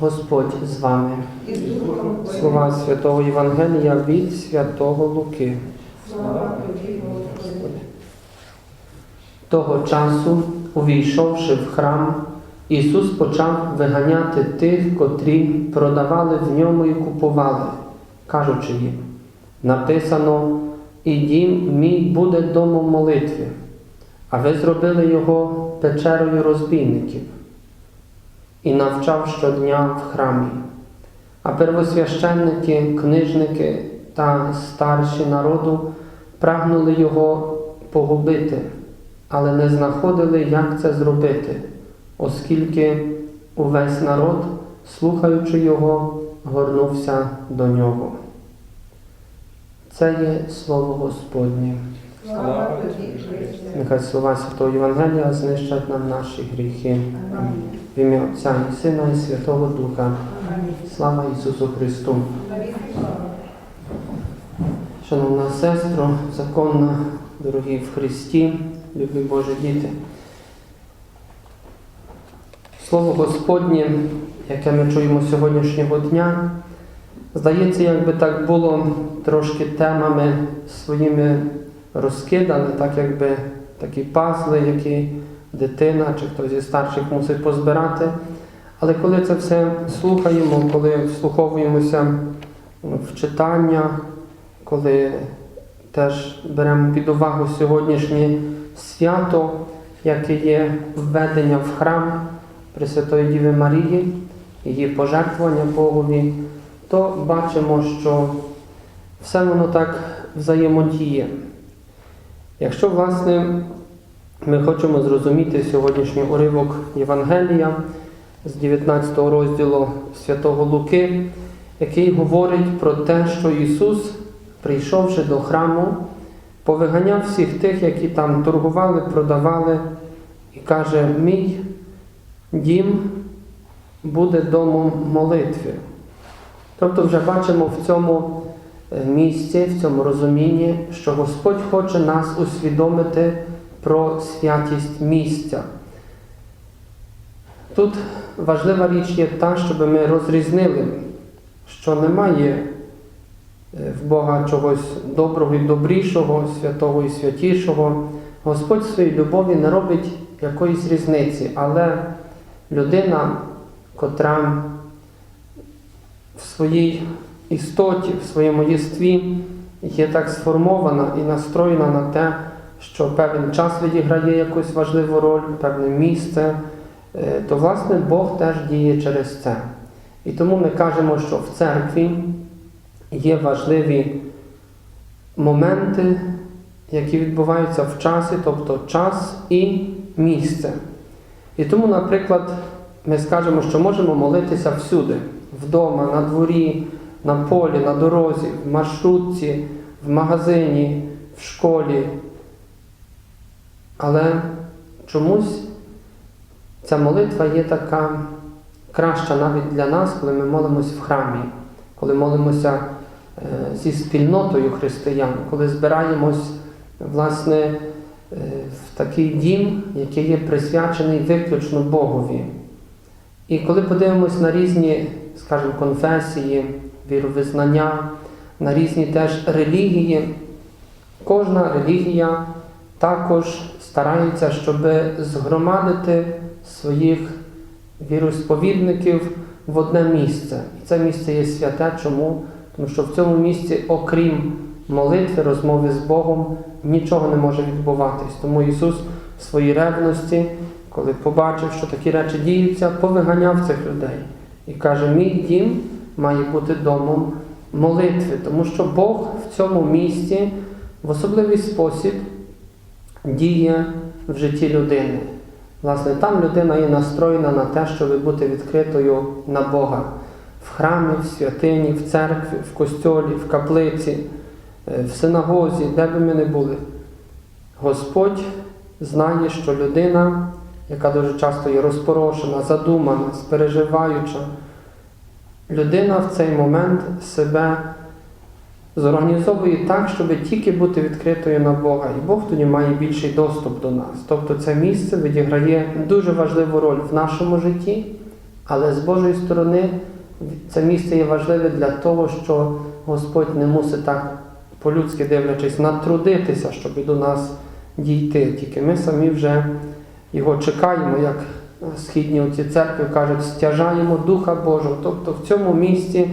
Господь з вами. Слова Святого Євангелія від Святого Луки. Того часу, увійшовши в храм, Ісус почав виганяти тих, котрі продавали в ньому і купували, кажучи їм, написано, і дім мій буде домом молитви, а ви зробили його печерою розбійників і навчав щодня в храмі. А первосвященники, книжники та старші народу прагнули його погубити, але не знаходили, як це зробити, оскільки увесь народ, слухаючи його, горнувся до нього. Це є слово Господнє. Слава Нехай слова Святого Євангелія знищать нам наші гріхи. Амінь. В ім'я Отця і Сина і Святого Духа. Слава Ісусу Христу! Шановна сестро, законна, дорогі в Христі, любі Божі діти. Слово Господнє, яке ми чуємо сьогоднішнього дня, здається, якби так було трошки темами своїми розкидане, так якби такі пазли, які дитина чи хтось зі старших мусить позбирати. Але коли це все слухаємо, коли вслуховуємося в читання, коли теж беремо під увагу сьогоднішнє свято, яке є введення в храм Пресвятої Діви Марії, її пожертвування Богові, то бачимо, що все воно так взаємодіє. Якщо, власне, ми хочемо зрозуміти сьогоднішній уривок Євангелія з 19 розділу Святого Луки, який говорить про те, що Ісус, прийшовши до храму, повиганяв всіх тих, які там торгували, продавали, і каже: Мій дім буде домом молитви. Тобто, вже бачимо в цьому е, місці, в цьому розумінні, що Господь хоче нас усвідомити про святість місця. Тут важлива річ є та, щоб ми розрізнили, що немає е, в Бога чогось доброго і добрішого, святого і святішого. Господь своїй любові не робить якоїсь різниці, але людина, котра в своїй істоті, в своєму єстві є так сформована і настроєна на те, що певний час відіграє якусь важливу роль, певне місце, е, то власне Бог теж діє через це. І тому ми кажемо, що в церкві є важливі моменти, які відбуваються в часі, тобто час і місце. І тому, наприклад, ми скажемо, що можемо молитися всюди: вдома, на дворі, на полі, на дорозі, в маршрутці, в магазині, в школі. Але чомусь ця молитва є така краща навіть для нас, коли ми молимося в храмі, коли молимося е, зі спільнотою християн, коли збираємось власне е, в такий дім, який є присвячений виключно Богові. І коли подивимось на різні, скажімо, конфесії, віровизнання, на різні теж релігії, кожна релігія також старається, щоб згромадити своїх віросповідників в одне місце. І це місце є святе. Чому? Тому що в цьому місці, окрім молитви, розмови з Богом, нічого не може відбуватись. Тому Ісус в своїй ревності, коли побачив, що такі речі діються, повиганяв цих людей і каже: Мій дім має бути домом молитви, тому що Бог в цьому місці в особливий спосіб діє в житті людини. Власне, там людина є настроєна на те, щоб бути відкритою на Бога в храмі, в святині, в церкві, в костьолі, в каплиці, е, в синагозі, де би ми не були. Господь знає, що людина, яка дуже часто є розпорошена, задумана, спереживаюча, людина в цей момент себе зорганізовує так, щоб тільки бути відкритою на Бога. І Бог тоді має більший доступ до нас. Тобто це місце відіграє дуже важливу роль в нашому житті, Але з Божої сторони це місце є важливе для того, що Господь не мусить так по-людськи дивлячись, натрудитися, щоб до нас дійти. Тільки ми самі вже його чекаємо, як східні оці церкви кажуть, стяжаємо Духа Божого. Тобто в цьому місці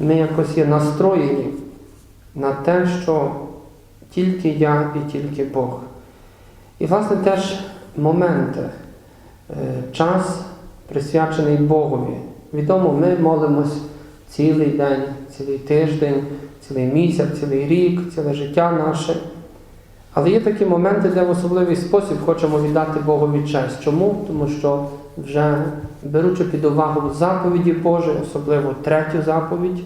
ми якось є настроєні на те, що тільки я і тільки Бог. І, власне, теж моменти, е, час присвячений Богові. Відомо, ми молимось цілий день, цілий тиждень, цілий місяць, цілий рік, ціле життя наше. Але є такі моменти, де в особливий спосіб хочемо віддати Богові честь. Чому? Тому що вже беручи під увагу заповіді Божі, особливо третю заповідь,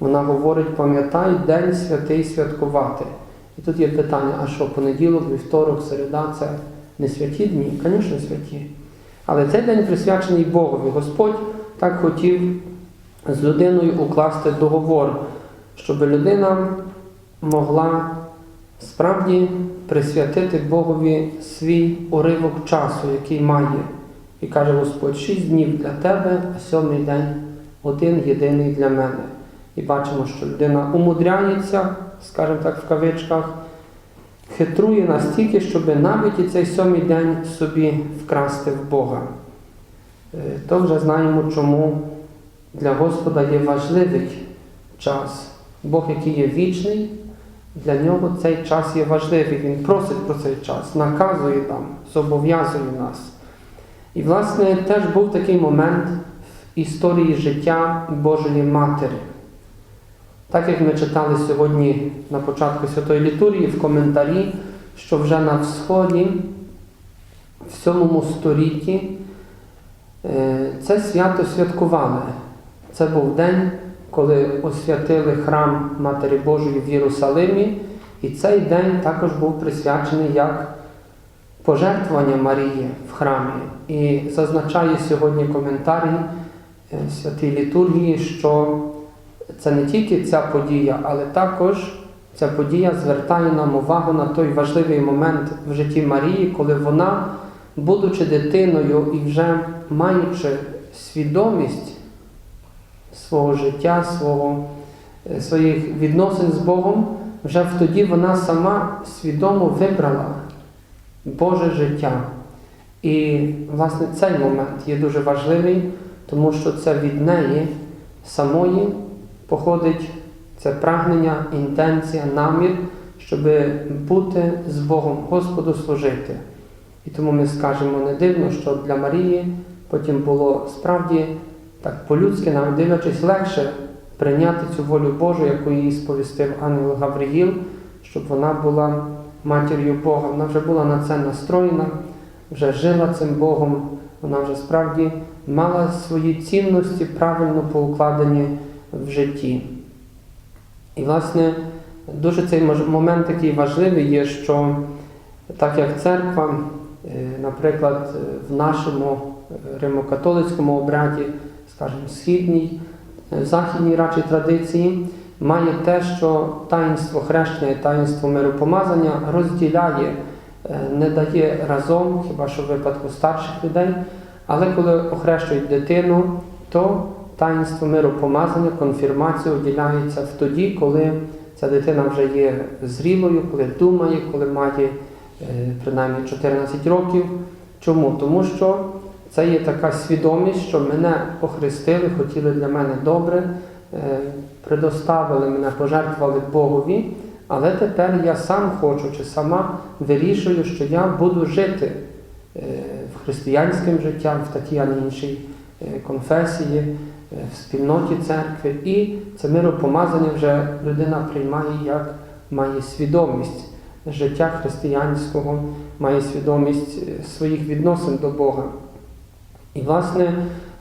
вона говорить, пам'ятай день святий святкувати. І тут є питання, а що, понеділок, вівторок, середа це не святі дні? Звісно, святі. Але цей день присвячений Богові. Господь так хотів з людиною укласти договор, щоб людина могла справді присвятити Богові свій уривок часу, який має. І каже Господь, шість днів для тебе, а сьомий день один єдиний для мене. І бачимо, що людина умудряється, скажімо так, в кавичках, хитрує настільки, щоб навіть і цей сьомий день собі вкрасти в Бога. Е, То вже знаємо, чому для Господа є важливий час. Бог, який є вічний, для нього цей час є важливий. Він просить про цей час, наказує нам, зобов'язує нас. І, власне, теж був такий момент в історії життя Божої Матері. Так як ми читали сьогодні на початку Святої літургії в коментарі, що вже на Всході, в 7 столітті, е, це свято святкували. Це був день, коли освятили храм Матері Божої в Єрусалимі, і цей день також був присвячений як пожертвування Марії в храмі. І зазначає сьогодні коментарій е, святій літургії, що це не тільки ця подія, але також ця подія звертає нам увагу на той важливий момент в житті Марії, коли вона, будучи дитиною і вже маючи свідомість свого життя, свого, е, своїх відносин з Богом, вже тоді вона сама свідомо вибрала Боже життя. І, власне, цей момент є дуже важливий, тому що це від неї самої походить це прагнення, інтенція, намір, щоб бути з Богом, Господу служити. І тому ми скажемо не дивно, що для Марії потім було справді так по-людськи, нам дивлячись, легше прийняти цю волю Божу, яку їй сповістив ангел Гавриїл, щоб вона була матір'ю Бога. Вона вже була на це настроєна, вже жила цим Богом, вона вже справді мала свої цінності правильно поукладені в житті. І, власне, дуже цей момент такий важливий є, що так як церква, е, наприклад, в нашому е, римокатолицькому обряді, скажімо, східній, е, західній радшій традиції, має те, що таїнство хрещення і таїнство миропомазання розділяє, не дає разом, хіба що в випадку старших людей, але коли охрещують дитину, то таїнство миропомазання, конфірмація уділяється в тоді, коли ця дитина вже є зрілою, коли думає, коли має е, принаймні 14 років. Чому? Тому що це є така свідомість, що мене охрестили, хотіли для мене добре, е, предоставили мене, пожертвували Богові, але тепер я сам хочу чи сама вирішую, що я буду жити е, в християнським життям, в такій, а не іншій конфесії, в спільноті церкви. І це миропомазання вже людина приймає як має свідомість життя християнського, має свідомість е, своїх відносин до Бога. І, власне,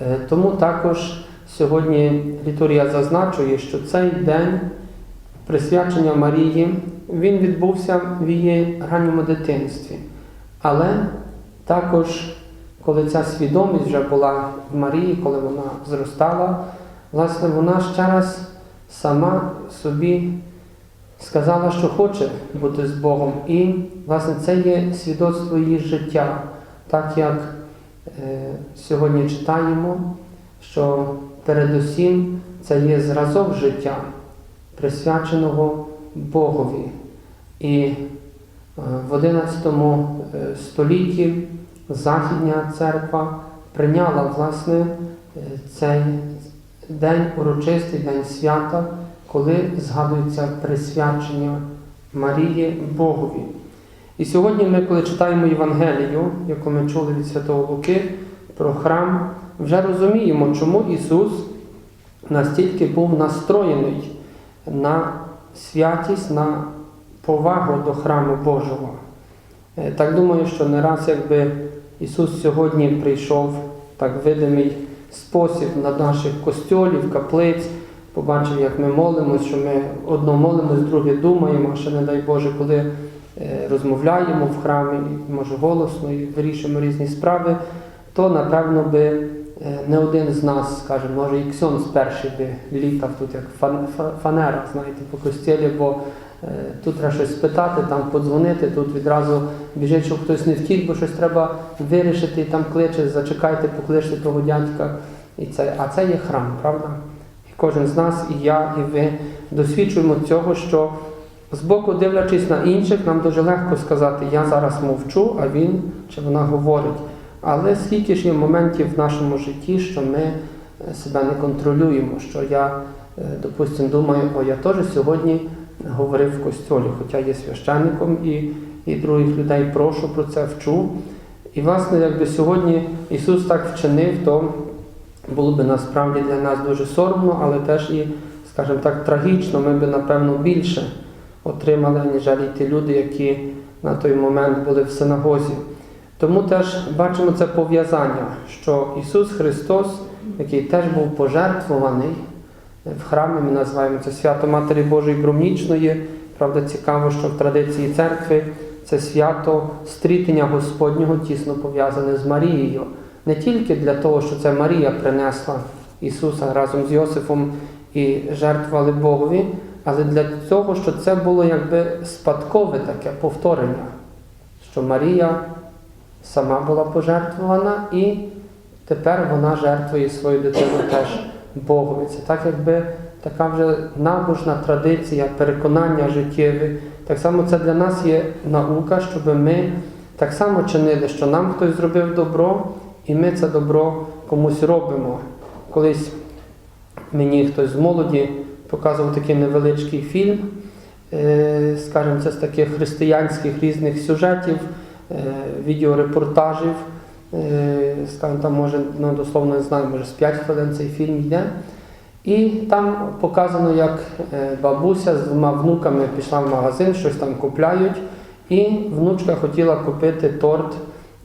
е, тому також сьогодні літургія зазначує, що цей день присвячення Марії, він відбувся в її ранньому дитинстві. Але також, коли ця свідомість вже була в Марії, коли вона зростала, власне, вона ще раз сама собі сказала, що хоче бути з Богом. І, власне, це є свідоцтво її життя, так як е, сьогодні читаємо, що передусім це є зразок життя, присвяченого Богові. І е, в 11 е, столітті Західня церква прийняла власне е, цей день урочистий день свята, коли згадується присвячення Марії Богові. І сьогодні ми, коли читаємо Євангелію, яку ми чули від Святого Луки про храм, вже розуміємо, чому Ісус настільки був настроєний на святість, на повагу до храму Божого. Е, Так думаю, що не раз, якби Ісус сьогодні прийшов так видимий спосіб на наших костьолів, каплиць, побачив, як ми молимось, що ми одно молимось, друге думаємо, а ще не дай Боже, коли е, розмовляємо в храмі, може голосно і вирішуємо різні справи, то напевно би е, не один з нас, скажімо, може і Ксьон з перший би літав тут як фан- фанера, знаєте, по костілі, бо тут треба щось спитати, там подзвонити, тут відразу біжить, щоб хтось не втік, бо щось треба вирішити, і там кличе, зачекайте, покличте того дядька. І це, а це є храм, правда? І кожен з нас, і я, і ви досвідчуємо цього, що збоку, дивлячись на інших, нам дуже легко сказати, я зараз мовчу, а він чи вона говорить. Але скільки ж є моментів в нашому житті, що ми е, себе не контролюємо, що я, е, допустимо, думаю, о, я теж сьогодні говорив в костьолі, хоча є священником і, і других людей прошу про це вчу. І, власне, якби сьогодні Ісус так вчинив, то було би насправді для нас дуже соромно, але теж і, скажімо так, трагічно, ми би, напевно, більше отримали, ніж ті люди, які на той момент були в синагозі. Тому теж бачимо це пов'язання, що Ісус Христос, який теж був пожертвований в храмі, ми називаємо це свято Матері Божої Громнічної. Правда, цікаво, що в традиції церкви це свято стрітення Господнього тісно пов'язане з Марією. Не тільки для того, що це Марія принесла Ісуса разом з Йосифом і жертвували Богові, але для того, що це було якби спадкове таке повторення, що Марія сама була пожертвована, і тепер вона жертвує свою дитину теж Богові. Це так, якби така вже набожна традиція, переконання життєві. Так само це для нас є наука, щоб ми так само чинили, що нам хтось зробив добро, і ми це добро комусь робимо. Колись мені хтось з молоді показував такий невеличкий фільм, е, скажімо, це з таких християнських різних сюжетів, е, відеорепортажів. Е, Скажімо, там може, ну дословно не знаю, може з 5 хвилин цей фільм йде. І там показано, як е, бабуся з двома внуками пішла в магазин, щось там купляють, і внучка хотіла купити торт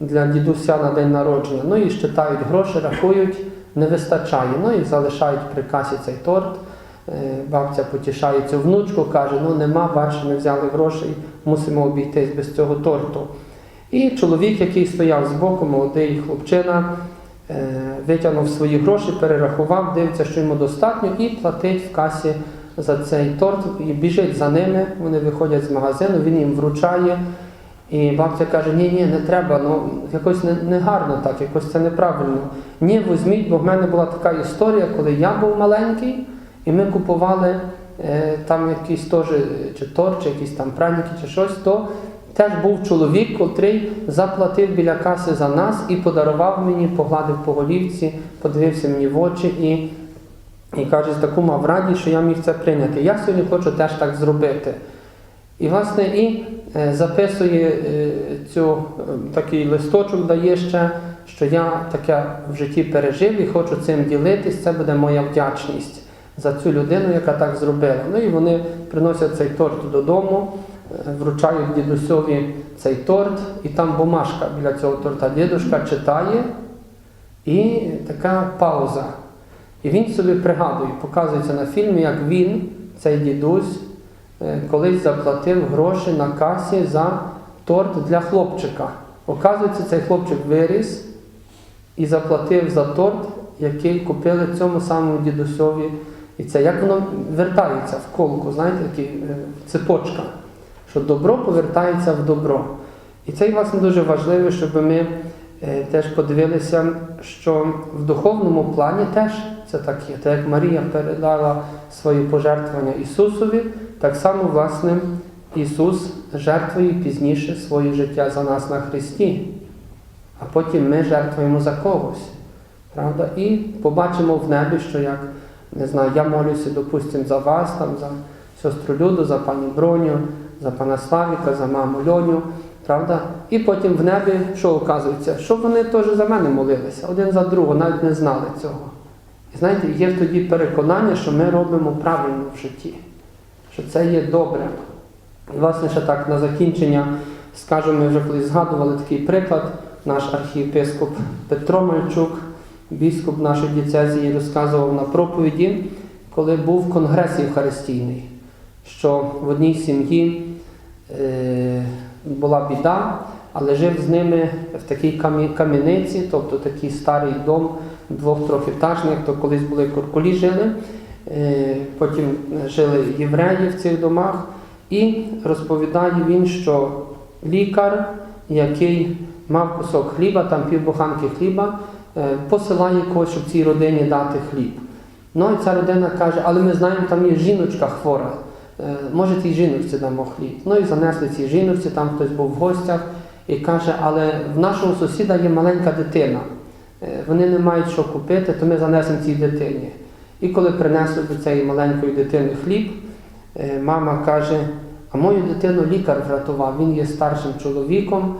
для дідуся на день народження. Ну і щитають гроші, рахують, не вистачає. Ну і залишають при касі цей торт. Е, Бабця потішає цю внучку, каже: ну нема, бачиш, не взяли грошей, мусимо обійтись без цього торту. І чоловік, який стояв збоку, молодий хлопчина, е, витягнув свої гроші, перерахував, дивиться, що йому достатньо, і платить в касі за цей торт, і біжить за ними. Вони виходять з магазину, він їм вручає. І бабця каже: ні, ні, не треба, ну якось не, не так, якось це неправильно. Ні, візьміть, бо в мене була така історія, коли я був маленький, і ми купували е, там якийсь теж чи торт, чи якісь там праніки, чи щось, то теж був чоловік, котрий заплатив біля каси за нас і подарував мені, погладив по голівці, подивився мені в очі і, і каже, таку мав радість, що я міг це прийняти. Я сьогодні хочу теж так зробити. І, власне, і е, записує е, цю е, такий листочок, дає ще, що я таке в житті пережив і хочу цим ділитись. Це буде моя вдячність за цю людину, яка так зробила. Ну і вони приносять цей торт додому, вручають дідусьові цей торт, і там бумажка біля цього торта. Дідушка читає, і така пауза. І він собі пригадує, показується на фільмі, як він, цей дідусь, е, колись заплатив гроші на касі за торт для хлопчика. Оказується, цей хлопчик виріс і заплатив за торт, який купили цьому самому дідусьові. І це як воно вертається в колку, знаєте, такі, е, цепочка, що добро повертається в добро. І це, власне, дуже важливо, щоб ми е, теж подивилися, що в духовному плані теж це так є. Так як Марія передала свої пожертвування Ісусові, так само, власне, Ісус жертвує пізніше своє життя за нас на Христі, а потім ми жертвуємо за когось. Правда? І побачимо в небі, що як, не знаю, я молюся, допустимо, за вас, там, за сестру Люду, за пані Броню, за пана Славіка, за маму Льоню. Правда? І потім в небі, що оказується, що вони теж за мене молилися, один за другого, навіть не знали цього. І знаєте, є тоді переконання, що ми робимо правильно в житті, що це є добре. І, власне, ще так на закінчення скажемо, ми вже колись згадували такий приклад, наш архієпископ Петро Мальчук, біскуп нашої дієцезії, розказував на проповіді, коли був конгрес Євхаристійний, що в одній сім'ї е, була біда, але жив з ними в такій кам'яниці, тобто такий старий дом, двох трьохетажних, то колись були куркулі жили, е, потім жили євреї в цих домах. І розповідає він, що лікар, який мав кусок хліба, там півбуханки хліба, е, посилає когось, щоб цій родині дати хліб. Ну і ця родина каже, але ми знаємо, там є жіночка хвора. Е, Може, тій жіночці дамо хліб. Ну і занесли цій жіночці, там хтось був в гостях і каже, але в нашого сусіда є маленька дитина. Е, Вони не мають що купити, то ми занесемо цій дитині. І коли принесли до цієї маленької дитини хліб, е, мама каже, а мою дитину лікар врятував, він є старшим чоловіком,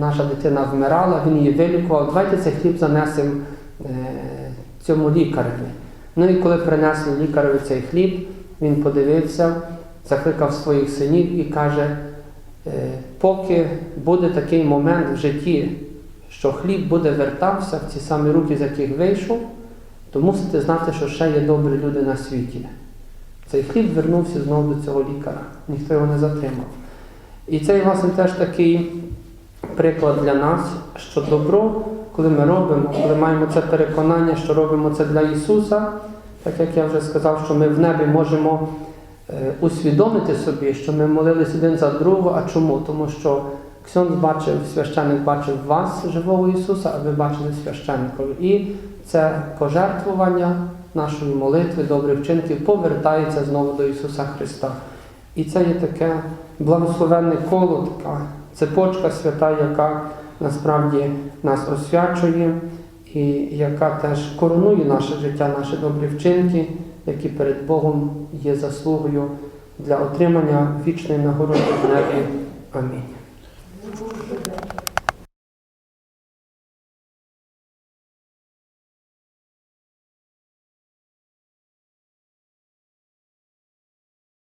наша дитина вмирала, він її вилікував, давайте цей хліб занесемо цьому лікареві. Ну і коли принесли лікареві цей хліб, він подивився, закликав своїх синів і каже, е, поки буде такий момент в житті, що хліб буде вертався в ці самі руки, з яких вийшов, то мусите знати, що ще є добрі люди на світі. Цей хліб вернувся знову до цього лікаря, ніхто його не затримав. І це, власне, теж такий приклад для нас, що добро, коли ми робимо, коли маємо це переконання, що робимо це для Ісуса, так як я вже сказав, що ми в небі можемо е, усвідомити собі, що ми молились один за другого. А чому? Тому що Ксьон бачив, священник бачив вас, живого Ісуса, а ви бачили священникові. І це пожертвування нашої молитви, добрих вчинків повертається знову до Ісуса Христа. І це є таке благословенне коло, така цепочка свята, яка насправді нас освячує і яка теж коронує наше життя, наші добрі вчинки, які перед Богом є заслугою для отримання вічної нагороди в небі. Амінь.